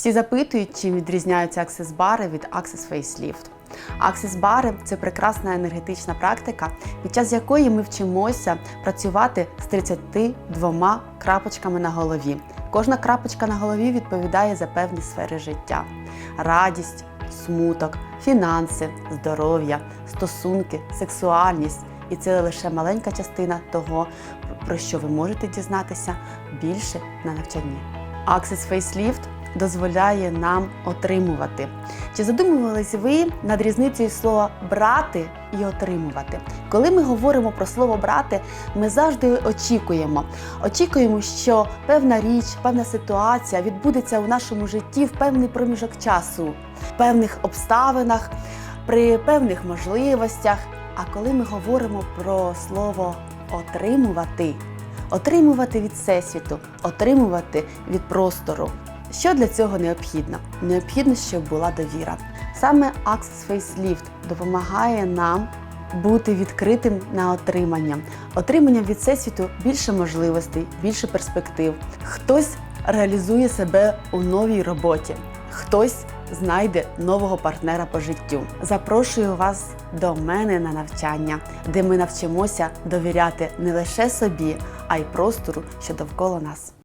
Всі запитують, чим відрізняються аксес-бари від Access Facelift. Аксес-бари це прекрасна енергетична практика, під час якої ми вчимося працювати з 32 крапочками на голові. Кожна крапочка на голові відповідає за певні сфери життя: радість, смуток, фінанси, здоров'я, стосунки, сексуальність. І це лише маленька частина того, про що ви можете дізнатися більше на навчанні. Access Facelift дозволяє нам отримувати. Чи задумувались ви над різницею слова брати і отримувати? Коли ми говоримо про слово брати, ми завжди очікуємо. Очікуємо, що певна річ, певна ситуація відбудеться у нашому житті в певний проміжок часу, в певних обставинах, при певних можливостях. А коли ми говоримо про слово отримувати, отримувати від всесвіту, отримувати від простору. Що для цього необхідно? Необхідно, щоб була довіра. Саме Access Facelift допомагає нам бути відкритим на отримання. Отримання від всесвіту більше можливостей, більше перспектив. Хтось реалізує себе у новій роботі, хтось знайде нового партнера по життю. Запрошую вас до мене на навчання, де ми навчимося довіряти не лише собі, а й простору, що довкола нас.